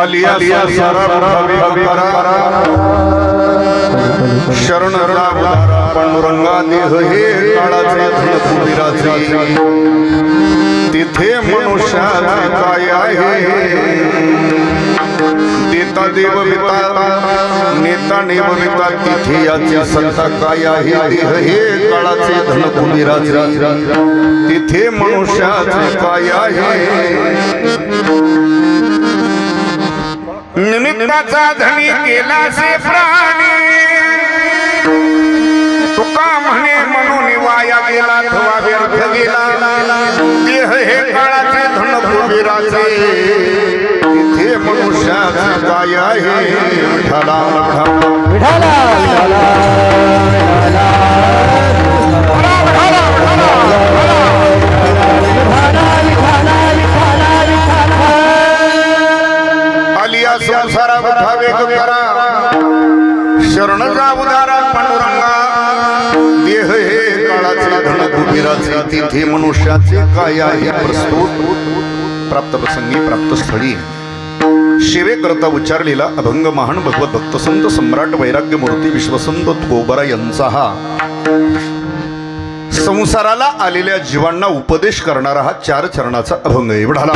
अलिया शरण पांडुरंगा देह हे काळाचे तिथे मनुष्याचे काय आहे? देता देव विता नेता नेव विता तिथे याची सत्ता काय आहे? देह हे काळाचे धन कुबीराचे। तिथे मनुष्याचे काय आहे? निमित्ताचा धनी केला से प्राणी. तुका म्हणे म्हणून वाया गेला थवा व्यर्थ गेला. देह हे काळाचे धन कुबेराचे तिथे मनुष्याचा काय आहे. विठाला विठाला. आलिया मनुष्याचे ही प्रस्तुत प्राप्त प्रसंगी प्राप्त स्थळी. शिवे करता उच्चारलेला अभंग महान भगवत भक्तसंत सम्राट वैराग्य मूर्ती विश्वसंत गोबरा यांचा हा. संसाराला आलेल्या जीवांना उपदेश करणारा हा चार चरणाचा अभंग एवढाला.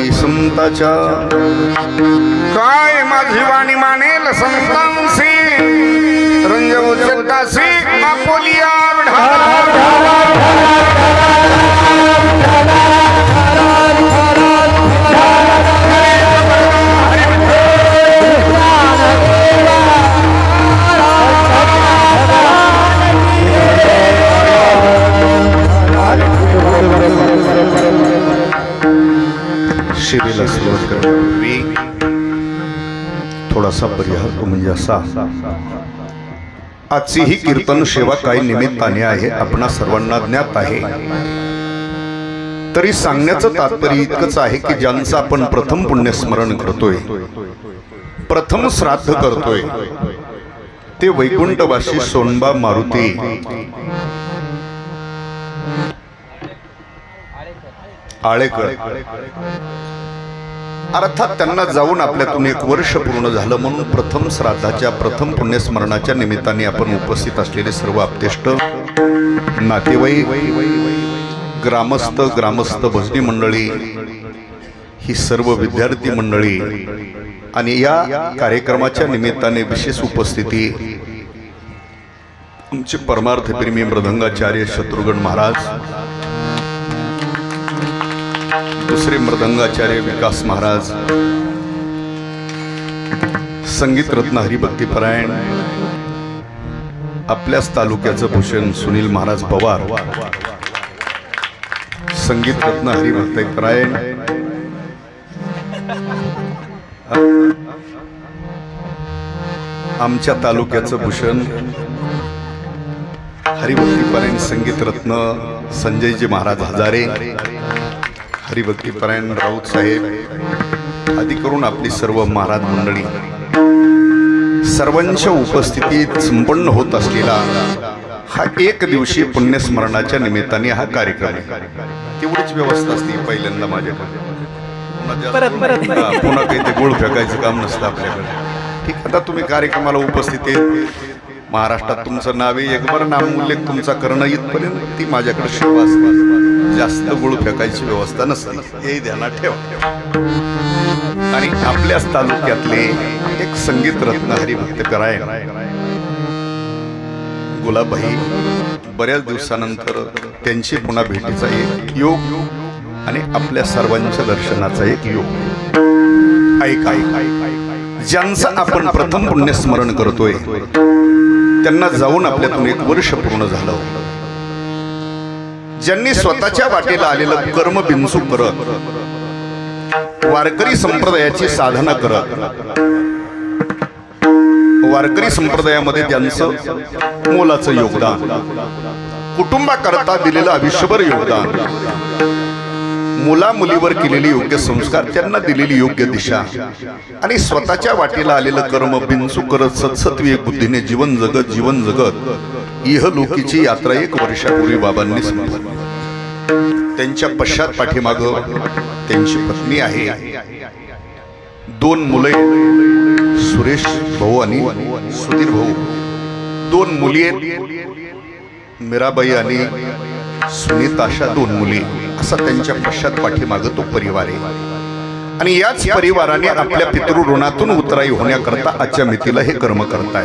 वारकरी संताच्या काय माझी वाणी मानेल संतांसी रंजव जगदासी आपोलिया शिवेला सुरुवात करण्यापूर्वी थोडासा परिहार तो म्हणजे असा. आजची ही कीर्तन सेवा काही निमित्ताने आहे आपणा सर्वांना ज्ञात आहे. तरी सांगण्याचं तात्पर्य इतकंच आहे की ज्यांचं आपण प्रथम पुण्यस्मरण करतोय प्रथम श्राद्ध करतोय ते वैकुंठवासी सोनबा मारुती. आळेकर. अर्थात त्यांना जाऊन आपल्यातून एक वर्ष पूर्ण झालं म्हणून प्रथम श्राद्धाच्या प्रथम पुण्यस्मरणाच्या निमित्ताने आपण उपस्थित असलेले सर्व आपतेष्ट नातेवाईक ग्रामस्थ ग्रामस्थ भजनी मंडळी ही सर्व विद्यार्थी मंडळी आणि या कार्यक्रमाच्या निमित्ताने विशेष उपस्थिती आमचे परमार्थप्रेमी मृदंगाचार्य शत्रुघ्न महाराज दुसरे मृदंगाचार्य विकास महाराज संगीत रत्न हरिभक्तीपरायण आपल्याच तालुक्याचं भूषण सुनील महाराज पवार संगीत रत्न हरिभक्तीपरायण आमच्या तालुक्याचं भूषण हरिभक्तीपरायण संगीत रत्न संजयजी महाराज हजारे हरिभक्तीपरायण राऊत साहेब आदी करून आपली सर्व महाराज मंडळी. सर्वांच्या उपस्थितीत संपन्न होत असलेला हा एक दिवशी पुण्यस्मरणाच्या निमित्ताने हा कार्यक्रम आहे. तेवढीच व्यवस्था असते पहिल्यांदा माझ्याकडे. पुन्हा काही ते गोळ फेकायचं काम नसतं आपल्याकडे. ठीक आता तुम्ही कार्यक्रमाला उपस्थित आहे महाराष्ट्रात तुमचं नावे एकबार नामोल्लेख तुमचा करणं इथपर्यंत ती माझ्याकडे सेवा असते. जास्त गुळ फेकायची व्यवस्था नसते. हे ध्यानात ठेवा. आणि आपल्याच तालुक्यातले एक संगीत रत्न हरिभक्त कराय गुलाबाई बऱ्याच दिवसानंतर त्यांची पुन्हा भेटीचा एक योग आणि आपल्या सर्वांच्या दर्शनाचा एक योग. ऐक ऐक. ज्यांचं आपण प्रथम पुण्यस्मरण करतोय त्यांना जाऊन आपल्यातून एक वर्ष पूर्ण झालं. ज्यांनी स्वतःच्या वाटेला आलेलं कर्म बिंसू करत वारकरी संप्रदायाची साधना करत वारकरी संप्रदायामध्ये त्यांचं मोलाचं योगदान कुटुंबाकरता दिलेलं आयुष्यभर योगदान मुला मुलीवर केलेले योग्य संस्कार त्यांना दिलेली योग्य दिशा. आणि स्वतःच्या वाटेला आलेलं कर्म बिनसू करत सत्सत्वी एक बुद्धीने जीवन जगत जीवन जगत इह लोकीची यात्रा एक वर्षापूर्वी बाबांनी संपली. त्यांच्या पश्चात पाठीमाग त्यांची पत्नी आहे. दोन मुले सुरेश भाऊ आणि सुधीर भाऊ. दोन मुली आहेत मीराबाई आणि सुनीता अशा दोन मुली असा त्यांच्या पश्चात पाठीमाग तो परिवार आहे. आणि याच परिवाराने आपल्या पितृ ऋणातून उतराई होण्याकरता आजच्या मितीला हे कर्म करताय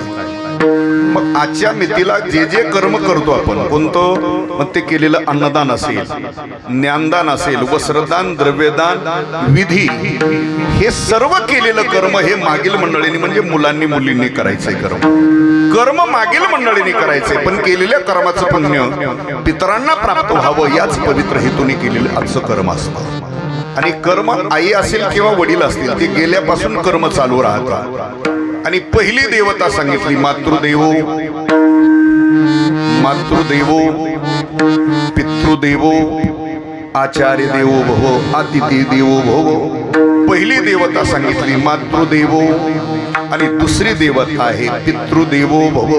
मग आजच्या मितीला जे जे कर्म करतो आपण कोणतं? मग ते केलेलं अन्नदान असेल ज्ञानदान असेल वस्त्रदान द्रव्यदान विधी हे सर्व केलेलं कर्म हे मागील मंडळींनी म्हणजे मुलांनी मुलींनी करायचंय कर्म. कर्म मागील मंडळींनी करायचंय पण केलेल्या कर्माचं पुण्य पितरांना प्राप्त व्हावं याच पवित्र हेतूने केलेलं आजचं कर्म असतं. आणि कर्म आई असेल किंवा वडील असतील ते गेल्यापासून कर्म चालू राहतात. आणि पहिली देवता सांगितली मातृदेवो. मातृदेवो पितृदेवो आचार्य देवो भव अतिथी देवो भव. पहिली देवता सांगितली मातृदेवो. आणि दुसरी देवता आहे पितृदेव भव.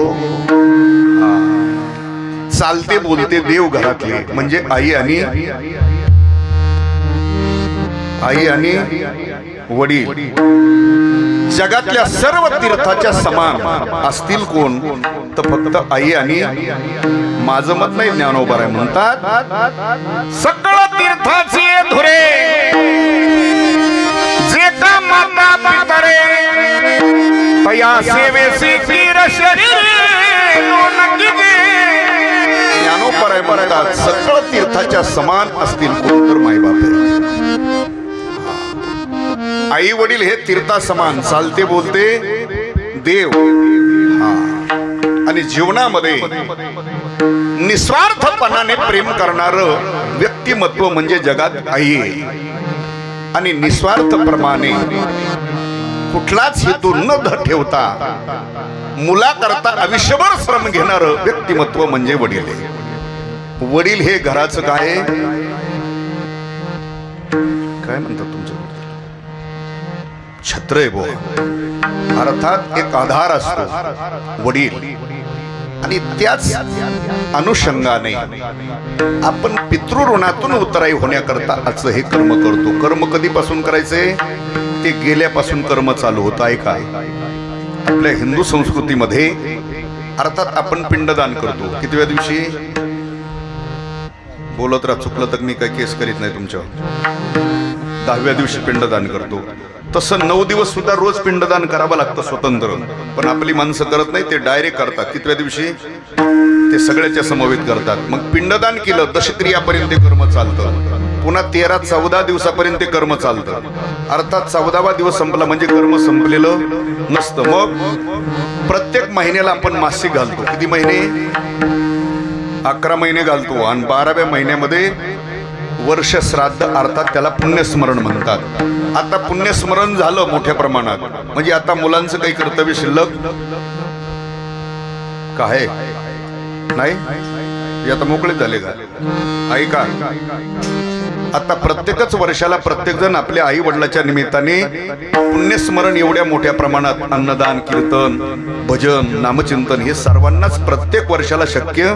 चालते बोलते देव घरातले म्हणजे आई आणि आई आणि वडील. जगातल्या सर्व तीर्थाच्या समान असतील कोण तर फक्त आई आणि माझं मत नाही ज्ञानोबा आहे म्हणतात. सकळ तीर्थाचे धुरे. जे का माता पितरे तया सेवेसी तीर शरीर आहे म्हणतात सकळ तीर्थाच्या समान असतील कोण तर मायबाप आहे आई वडील हे तीर्था समान चालते बोलते देव. हा. आणि जीवनामध्ये निस्वार्थपणाने प्रेम करणार व्यक्तिमत्व म्हणजे जगात आई. आणि आणि निस्वार्थप्रमाणे कुठलाच हेतू न ठेवता मुलाकरता आयुष्यभर श्रम घेणार व्यक्तिमत्व म्हणजे वडील वडील हे घराचं काय काय म्हणतात तुमचं? छत्र आहे अर्थात एक आधार असतो. वडील. आणि त्याच अनुषंगाने आपण पितृऋणातून उतराई होण्याकरता आजचं हे कर्म करतो. कर्म कधीपासून करायचे? ते गेल्यापासून कर्म चालू होत आहे का आपल्या हिंदू संस्कृतीमध्ये अर्थात आपण पिंडदान करतो. कितव्या दिवशी? बोलत राहा चुकलं तर मी काही केस करीत नाही तुमच्यावर. दहाव्या दिवशी पिंडदान करतो. तसं नऊ दिवस सुद्धा रोज पिंडदान करावं लागतं स्वतंत्र. पण आपली माणसं करत नाही ते डायरेक्ट करतात. कितव्या दिवशी? ते सगळ्याच्या समवेत करतात. मग पिंडदान केलं दशक्रियापर्यंत ते कर्म चालतं. पुन्हा तेरा चौदा दिवसापर्यंत ते कर्म चालतं. अर्थात चौदावा दिवस संपला म्हणजे कर्म संपलेलं नसतं. मग प्रत्येक महिन्याला आपण मासिक घालतो. किती महिने? अकरा महिने घालतो. आणि बाराव्या महिन्यामध्ये वर्ष श्राद्ध अर्थात त्याला पुण्यस्मरण म्हणतात. आता पुण्यस्मरण झालं मोठ्या प्रमाणात. म्हणजे आता मुलांचं काही कर्तव्य शिल्लक? काय नाही? हे आता मोकळे झाले का? ऐका. आता प्रत्येकच वर्षाला प्रत्येक जण आपल्या आई वडिलाच्या निमित्ताने पुण्यस्मरण एवढ्या मोठ्या प्रमाणात अन्नदान कीर्तन भजन नामचिंतन हे सर्वांनाच प्रत्येक वर्षाला शक्य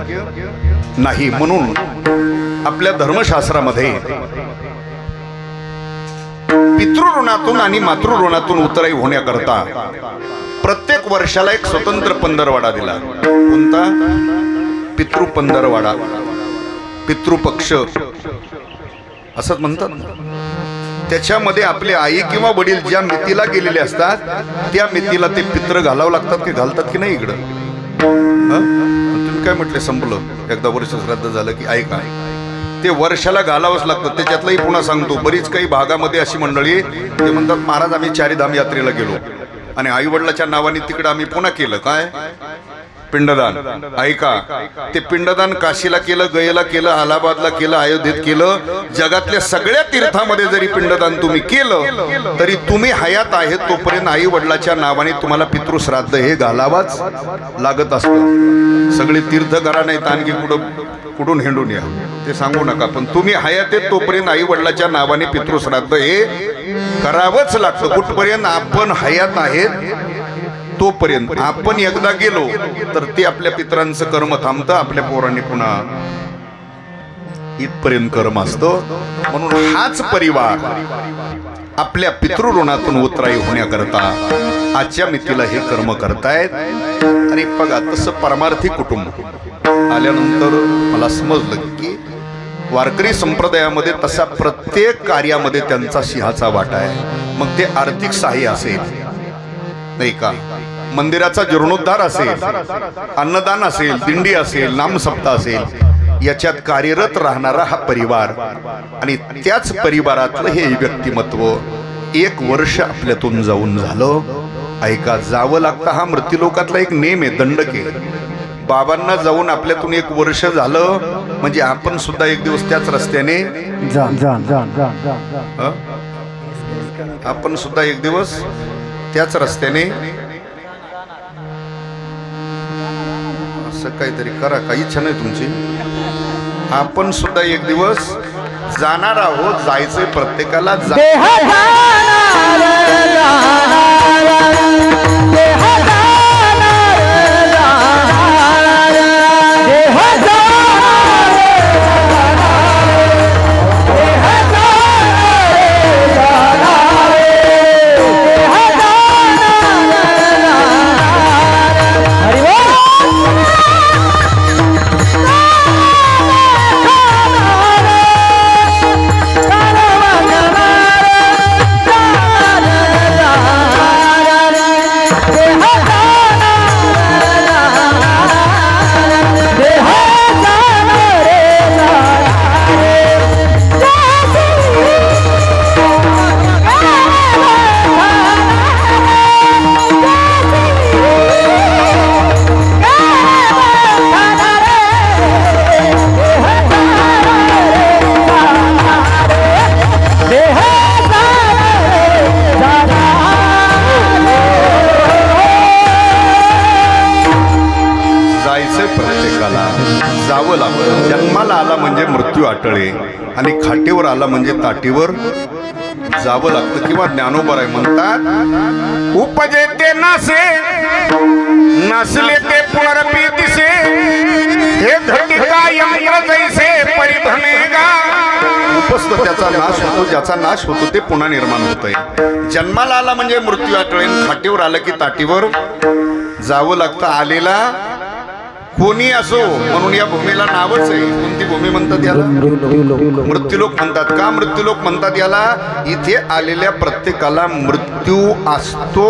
नाही. म्हणून आपल्या धर्मशास्त्रामध्ये पितृऋणातून आणि मातृऋणातून उतराई होण्याकरता प्रत्येक वर्षाला एक स्वतंत्र पंधरवाडा दिला. कोणता? पितृ पंधरवाडा पितृपक्ष. असंच म्हणतात. त्याच्यामध्ये आपले आई किंवा वडील ज्या मितीला गेलेले असतात त्या मितीला ते पित्र घालावं लागतात की घालतात की नाही इकडं? तुम्ही काय म्हटले संपलं? एकदा वर्ष श्राद्ध झालं की ऐका. ते वर्षाला घालावंच लागतं. त्याच्यातलंही पुन्हा सांगतो. बरीच काही भागामध्ये अशी मंडळी ते म्हणतात महाराज आम्ही चारीधाम यात्रेला गेलो. आणि आई वडिलाच्या नावाने तिकडं आम्ही पुन्हा केलं. काय? पिंडदान. ऐका ते पिंडदान काशीला केलं गयेला केलं अलाहाबादला केलं अयोध्येत केलं जगातल्या सगळ्या तीर्थामध्ये जरी पिंडदान तुम्ही केलं तरी तुम्ही हयात आहे तोपर्यंत आई वडिलाच्या नावाने तुम्हाला पितृश्राद्ध हे घालावाच लागत असतं सगळे तीर्थ करा नाही आणखी कुठं कुठून हिंडून या? ते सांगू नका पण तुम्ही हयात आहेत तोपर्यंत आई वडिलाच्या नावाने पितृश्राद्ध हे करावंच लागतं. कुठपर्यंत आपण हयात आहेत तोपर्यंत आपण एकदा गेलो तर ते आपल्या पितरांचं कर्म थांबतं आपल्या पोरांनी पुन्हा इथपर्यंत कर्म असतं. म्हणून हाच परिवार आपल्या पितृऋणातून उतराई होण्याकरता आजच्या मितीला हे कर्म करतायत. आणि बघा तसं परमार्थी कुटुंब आल्यानंतर मला समजलं की वारकरी संप्रदायामध्ये तसा प्रत्येक कार्यामध्ये त्यांचा सिंहाचा वाटा आहे. मग ते आर्थिक सहाय्य असेल. नाही का? मंदिराचा जीर्णोद्धार असेल अन्नदान असेल दिंडी असेल नामसप्ताह असेल याच्यात कार्यरत राहणारा हा परिवार आणि त्याच परिवारातलं हे व्यक्तिमत्व एक वर्ष आपल्यातून जाऊन झालं. ऐका जावं लागतं हा मृत्यूलोकातला एक नेम आहे दंडक आहे. बाबांना जाऊन आपल्यातून एक वर्ष झालं म्हणजे आपण सुद्धा एक दिवस त्याच रस्त्याने? आपण सुद्धा एक दिवस त्याच रस्त्याने असं काहीतरी करा. काही इच्छा नाही तुमची. आपण सुद्धा एक दिवस जाणार आहोत. जायचंय प्रत्येकाला. जा ज्ञानाला म्हणजे ताटीवर जावं लागतं किंवा ज्ञानोबर आहे म्हणतात उपजे ते नासे नसले ते पुनरपी दिसे हे घटिका यंत्र जैसे परिभ्रमेगा उपस्थ त्याचा नाश होतो ज्याचा नाश होतो ते पुन्हा निर्माण होत आहे जन्माला आला म्हणजे मृत्यू आटळे खाटीवर आलं की ताटीवर जावं लागतं आलेला कोणी असो म्हणून या भूमीला नावच आहे. कोणती भूमी म्हणतात याला? मृत्यूलोक म्हणतात का? मृत्यूलोक म्हणतात याला इथे आलेल्या प्रत्येकाला मृत्यू असतो.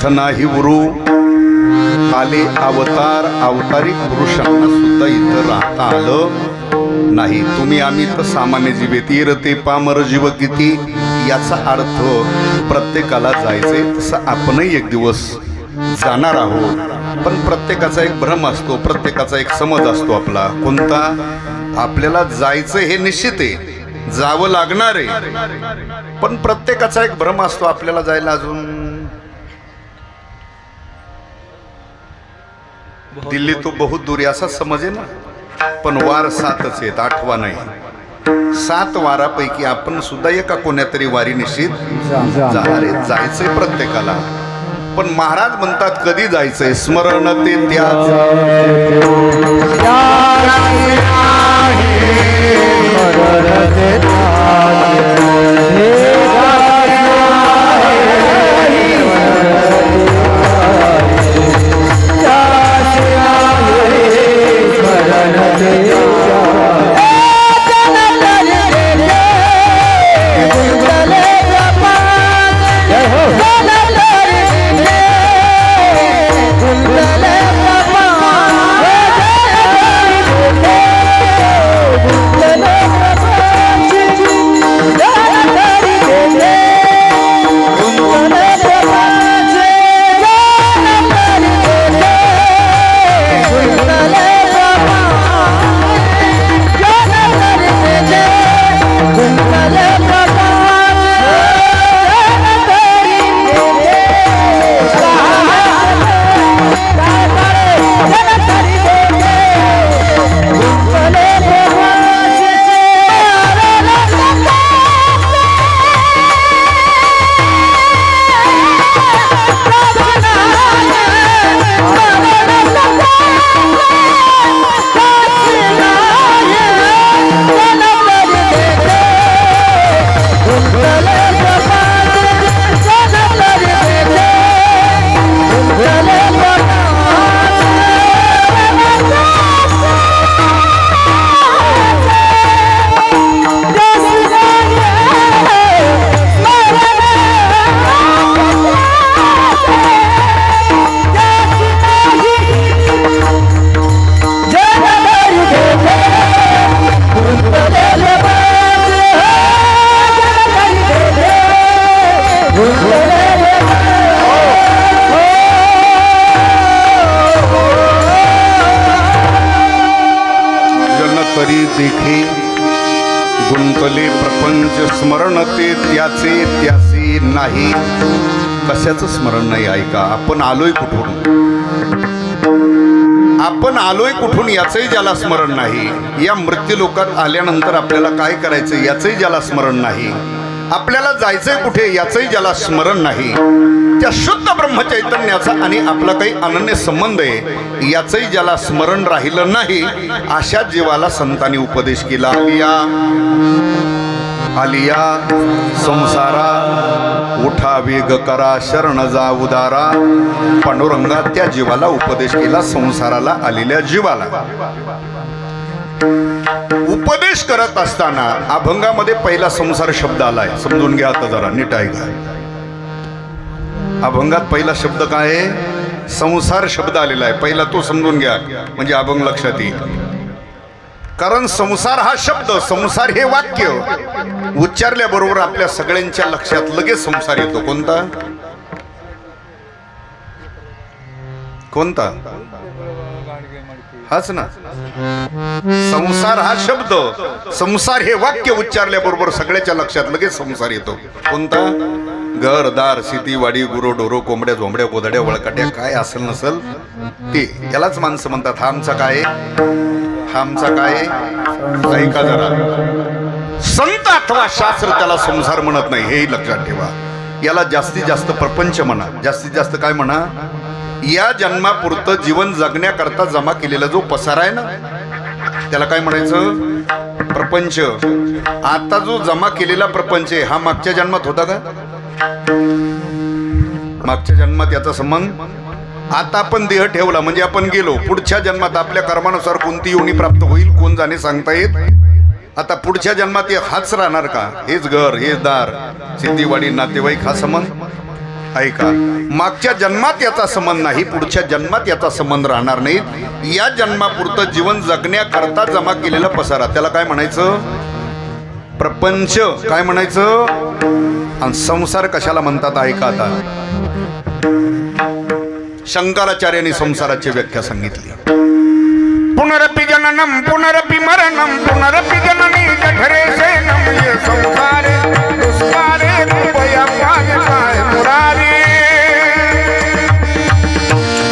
श्रेष्ठ नाही गुरु आले अवतार अवतारिक पुरुषांना सुद्धा इथं राहता आलं नाही. तुम्ही आम्ही तर सामान्य जीवे तीर ते पामर जीव किती? याचा अर्थ प्रत्येकाला जायचंय तसं आपणही एक दिवस जाणार आहोत. पण प्रत्येकाचा एक भ्रम असतो प्रत्येकाचा एक समज असतो आपला. कोणता? आपल्याला जायचं हे निश्चित आहे. जावं लागणार आहे. पण प्रत्येकाचा एक भ्रम असतो आपल्याला जायला अजून. दिल्ली तो बहुत दूर आहे असा समजे ना। पण वार सातच आहेत आठवा नाही। सात वारापैकी आपण सुद्धा एका कोण्यातरी वारी निश्चित जाणार आहे जायचंय प्रत्येकाला। पण महाराज म्हणतात कधी जायचंय? स्मरण ते त्याच गुंतले प्रपंच स्मरण ते त्याचे त्याचे नाही. कशाचं स्मरण नाही ऐका. आपण आलोय कुठून? आपण आलोय कुठून याचंही ज्याला स्मरण नाही. या मृत्यू लोकात आल्यानंतर आपल्याला काय करायचं? याचंही ज्याला स्मरण नाही. आपल्याला जायचंय कुठे? याचंही ज्याला स्मरण नाही. त्या शुद्ध ब्रह्मचैतन्याचा आणि आपला काही अनन्य संबंध आहे याचंही ज्याला स्मरण राहिलं नाही अशा जीवाला संतांनी उपदेश केला. आलिया. आलिया संसारा उठा वेग करा शरण जा उदारा. पांडुरंगा त्या जीवाला उपदेश केला संसाराला आलेल्या जीवाला. उपदेश करत असताना अभंगामध्ये पहिला संसार शब्द आलाय. समजून घ्या आता जरा नीट ऐका. अभंगात पहिला शब्द काय आहे? संसार शब्द आलेला आहे. पहिला तो समजून घ्या. म्हणजे अभंग लक्षात येईल. कारण संसार हा शब्द संसार हे वाक्य. उच्चारल्याबरोबर आपल्या सगळ्यांच्या लक्षात लगेच संसार येतो. कोणता? कोणता? हाच ना. संसार हा शब्द संसार हे वाक्य उच्चारल्याबरोबर सगळ्याच्या लक्षात लगेच संसार येतो. कोणता? घर दार शेती वाडी गुरो डोरो कोंबड्या झोंबड्या गोधड्या वळकाट्या काय असेल नसल ते यालाच माणसं म्हणतात. हा आमचा काय हा आमचा काय ऐका जरा. संत अथवा शास्त्र त्याला संसार म्हणत नाही हेही लक्षात ठेवा. याला जास्तीत जास्त प्रपंच म्हणा. जास्तीत जास्त काय म्हणा? या जन्मापुरतं जीवन जगण्याकरता जमा केलेला जो पसारा आहे ना त्याला काय म्हणायचं? प्रपंच. आता जो जमा केलेला प्रपंच आहे हा मागच्या जन्मात होता का? मागच्या जन्मात याचा संबंध? आता आपण देह ठेवला म्हणजे आपण गेलो. पुढच्या जन्मात आपल्या कर्मानुसार कोणती योनी प्राप्त होईल कोण जाणे सांगता येत? आता पुढच्या जन्मात हाच राहणार का? हेच घर हेच दार. शेतीवाडी नातेवाईक हा संबंध? ऐका मागच्या जन्मात याचा संबंध नाही पुढच्या जन्मात याचा संबंध राहणार नाही या जन्मापुरतं जीवन जगण्याकरता जमा केलेला पसारा. त्याला काय म्हणायचं? प्रपंच. काय म्हणायचं? आणि संसार कशाला म्हणतात ऐका आता. शंकराचार्यांनी संसाराची व्याख्या सांगितली. पुनरपि जननम पुनरपि मरणम पुनरपि जननी जठरे सेनम ये संसारे दुष्कारे कृपया पाय पाय मुरारी.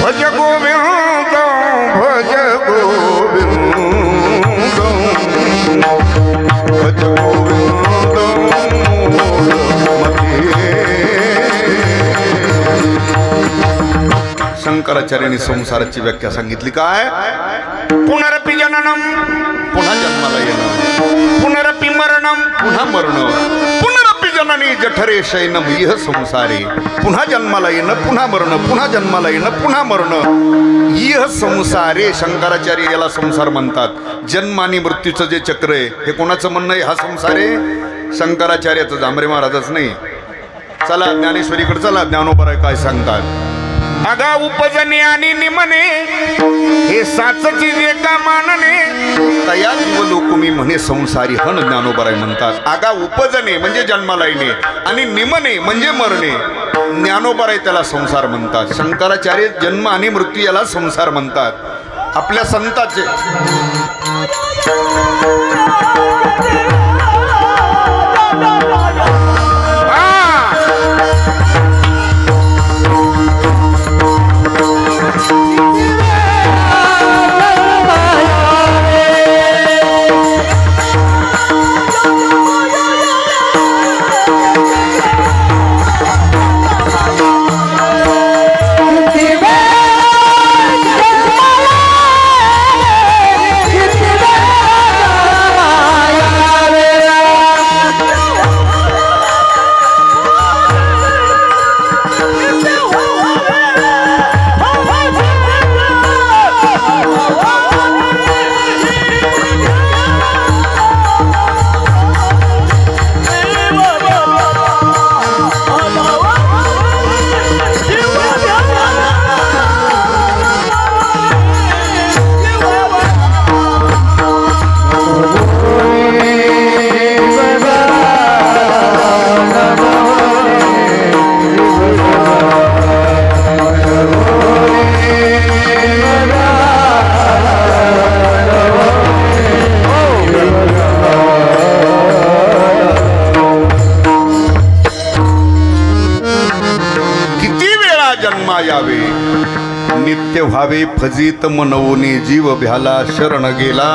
भज गोविंद भज गोविंद. शंकराचार्यांनी संसाराची व्याख्या सांगितली काय? पुनरपि जननम. पुन्हा जन्माला येणं पुनरपि मरणम. पुन्हा मरण. पुनरपि जननी जठरे शयनम. इह संसारे. पुन्हा जन्माला येणं पुन्हा मरण पुन्हा जन्माला येणं पुन्हा मरण. इह संसारे शंकराचार्य याला संसार म्हणतात. जन्म आणि मृत्यूचं जे चक्र आहे हे कोणाचं म्हणणं आहे? हा संसार आहे? शंकराचार्याचं जांभरे महाराजच नाही. चला ज्ञानेश्वरीकडे चला ज्ञानोबराय काय सांगतात? अगा उपजने आणि निमने हे साचची जे का मानने तया जीव लोक मी म्हणे संसारी हन ज्ञानोबराय म्हणतात. आगा उपजने म्हणजे जन्माला येणे आणि निमने म्हणजे मरणे. ज्ञानोबराय त्याला संसार म्हणतात. शंकराचार्य जन्म आणि मृत्यू याला संसार म्हणतात. आपल्या संताचे. व्हावे फजित मनवणे जीव भ्याला शरण गेला.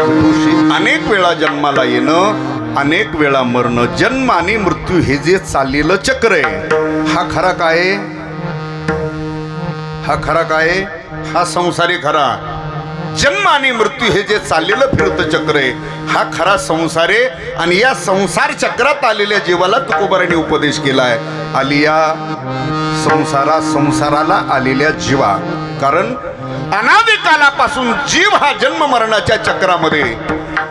ऋषी अनेक वेळा जन्माला येणं अनेक वेळा मरणं. जन्म आणि मृत्यू हे जे चाललेलं चक्र आहे हा खरा काय हा खरा काय हा संसारी खरा. जन्म आणि मृत्यू हे जे चाललेलं फिरतं चक्र आहे हा खरा संसार आहे. आणि या संसार चक्रात आलेल्या जीवाला तुकोबाराने उपदेश केलाय. आलिया संसारा संसाराला आलेल्या जीवा. कारण अनादिकालापासून जीव हा जन्म मरणाच्या चक्रामध्ये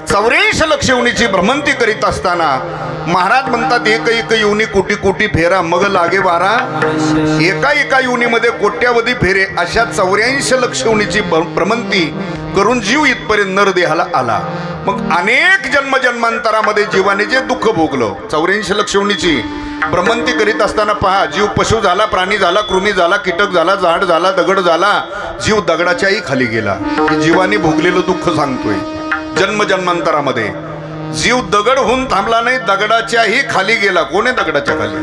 चौरेश लक्ष योनीची भ्रमंती करीत असताना महाराज म्हणतात एक एक योनी कोटी कोटी फेरा मग लागे वारा. एका एका योनीमध्ये कोट्यावधी फेरे अशा चौऱ्याऐंशी लक्ष योनीची भ्रमंती करून जीव इथपर्यंत नरदेहाला आला. मग अनेक जन्मजन्मांतरामध्ये जीवाने जे दुःख भोगलं चौऱ्याऐंशी लक्ष भ्रमंती करीत असताना पहा जीव पशु झाला प्राणी झाला कृमी झाला कीटक झाला झाड झाला दगड झाला जीव दगडाच्याही खाली गेला. जीवाने भोगलेलं दुःख सांगतोय. जन्म जन्मांतरामध्ये. जीव दगड होऊन थांबला नाही दगडाच्याही खाली गेला. कोण आहे दगडाच्या खाली?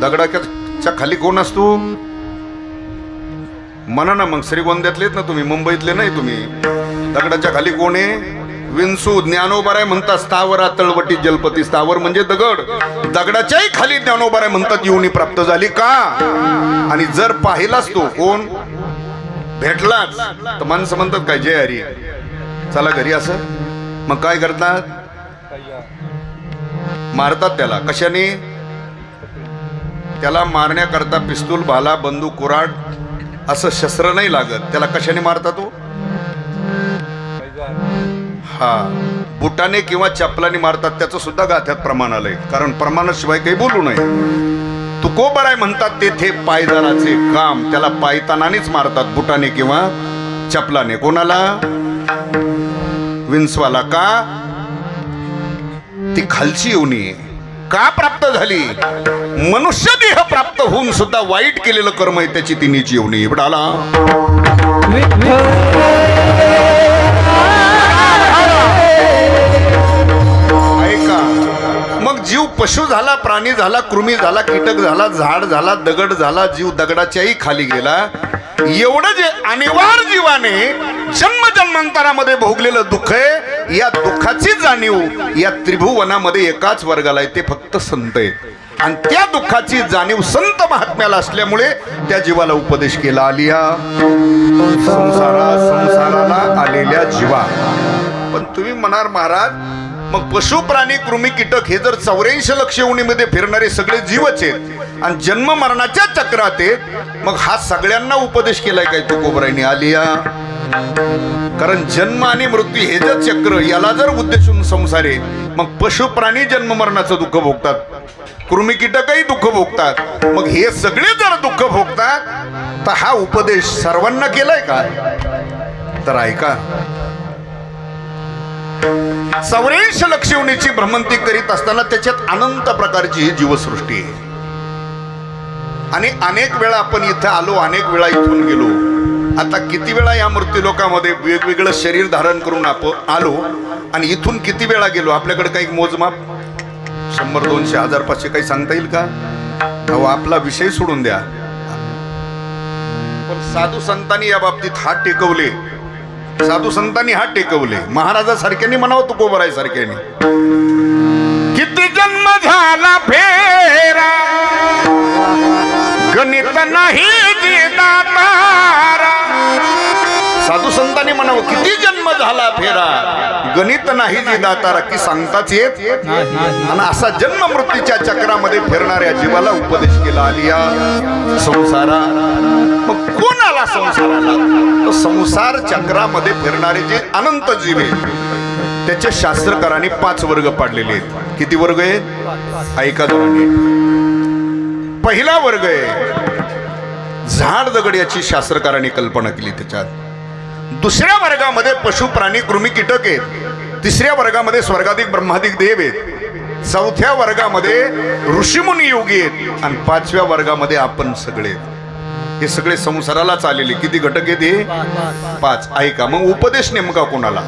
दगडाच्या खाली कोण असतो? म्हणा ना मग श्रीगोंद्यातलेत ना तुम्ही मुंबईतले नाही तुम्ही. दगडाच्या खाली कोण आहे? विंसू ज्ञानोबाराय म्हणतात स्थावरा तळवटी जलपती स्थावर म्हणजे दगड. दगडाच्याही खाली ज्ञानोबाराय म्हणतात येऊनी प्राप्त झाली का? आणि जर पाहिलाच तो कोण? भेटलाच. तर माणसं म्हणतात काय जय हरी. चला घरी असं. मग काय करतात? मारतात त्याला. कशाने? त्याला मारण्याकरता पिस्तूल भाला बंदूक कुराड असं शस्त्र नाही लागत. त्याला कशाने मारता तो? हा. बुटाने किंवा चपलाने मारतात त्याचं सुद्धा गाथ्यात प्रमाण आलंय. कारण प्रमाणाशिवाय काही बोलू नये. तुकोबर आहे म्हणतात तेथे पायदानाचे काम. त्याला पायतानानेच मारतात बुटाने किंवा चपलाने. कोणाला? विंचवाला. का? ती खालची येऊनी का प्राप्त झाली? मनुष्य देह प्राप्त होऊन सुद्धा वाईट केलेलं कर्म आहे त्याची तिन्हीची जीवनी इवडाला जीव पशु झाला प्राणी झाला कृमी झाला कीटक झाला झाड झाला दगड झाला जीव दगडाच्याही खाली गेला. एवढं जे अनिवार्य जीवाने जन्म जन्मांतरामध्ये भोगलेलं दुःख आहे या दुःखाची जाणीव या त्रिभुवनामध्ये एकाच वर्गाला आहे ते फक्त संत आहेत. आणि त्या दुःखाची जाणीव संत महात्म्याला असल्यामुळे त्या जीवाला उपदेश केला आलिया. संसारा संसाराला आलेल्या जीवा. पण तुम्ही म्हणार महाराज मग पशु प्राणी कृमी कीटक हे जर चौऱ्याऐंशी लक्ष उणीमध्ये फिरणारे सगळे जीवच आहेत आणि जन्म मरणाच्या चक्रात आहेत मग हा सगळ्यांना उपदेश केलाय काय तुकोबराईनी आलिया. कारण जन्म आणि मृत्यू हे जर चक्र याला जर उद्देशून संसार आहे मग पशु प्राणी जन्म मरणाचं दुःख भोगतात. कृमी कीटकही दुःख भोगतात. मग हे सगळे जर दुःख भोगतात तर हा उपदेश सर्वांना केलाय का? तर ऐका. सवरेश लक्षवणीची भ्रमंती करीत असताना त्याच्यात अनंत प्रकारची ही जीवसृष्टी आहे. आणि अनेक वेळा आपण इथं आलो अनेक वेळा इथून गेलो. आता किती वेळा या मृत्यू लोकांमध्ये वेगवेगळं शरीर धारण करून आपण आलो आणि इथून किती वेळा गेलो? आपल्याकडे काही मोजमाप? शंभर दोनशे हजार पाचशे काही सांगता येईल का? अहो आपला विषय सोडून द्या. पण साधू संतांनी या बाबतीत हात टेकवले. साधू संतांनी हात टेकवले. महाराजासारख्यांनी म्हणावं तुकोबराय सारख्याने किती जन्म झाला फेरा? गणित नाही साधू संतांनी म्हणावं किती जन्म झाला फेरा? गणित नाही जी दातारा की सांगताच येत? आणि असा जन्म मृत्यूच्या चक्रामध्ये फिरणाऱ्या जीवाला उपदेश केला आलिया. संसारा. मग कोण आला? संसाराला संसार चक्रामध्ये फिरणारे जे अनंत जीव आहे त्याचे शास्त्रकारांनी पाच वर्ग पाडलेले आहेत. किती वर्ग आहेत? ऐका पहिला वर्ग आहे झाड दगड याची शास्त्रकारांनी कल्पना केली त्याच्यात. दुसऱ्या वर्गामध्ये पशु प्राणी कृमी कीटक आहेत. तिसऱ्या वर्गामध्ये स्वर्गाधिक ब्रह्माधिक देव आहेत. चौथ्या वर्गामध्ये ऋषीमुनी योगी आहेत. आणि पाचव्या वर्गामध्ये आपण सगळे आहेत. हे सगळे संसारालाच आलेले. किती घटक आहेत हे? पाच. ऐका मग उपदेश नेमका कोणाला?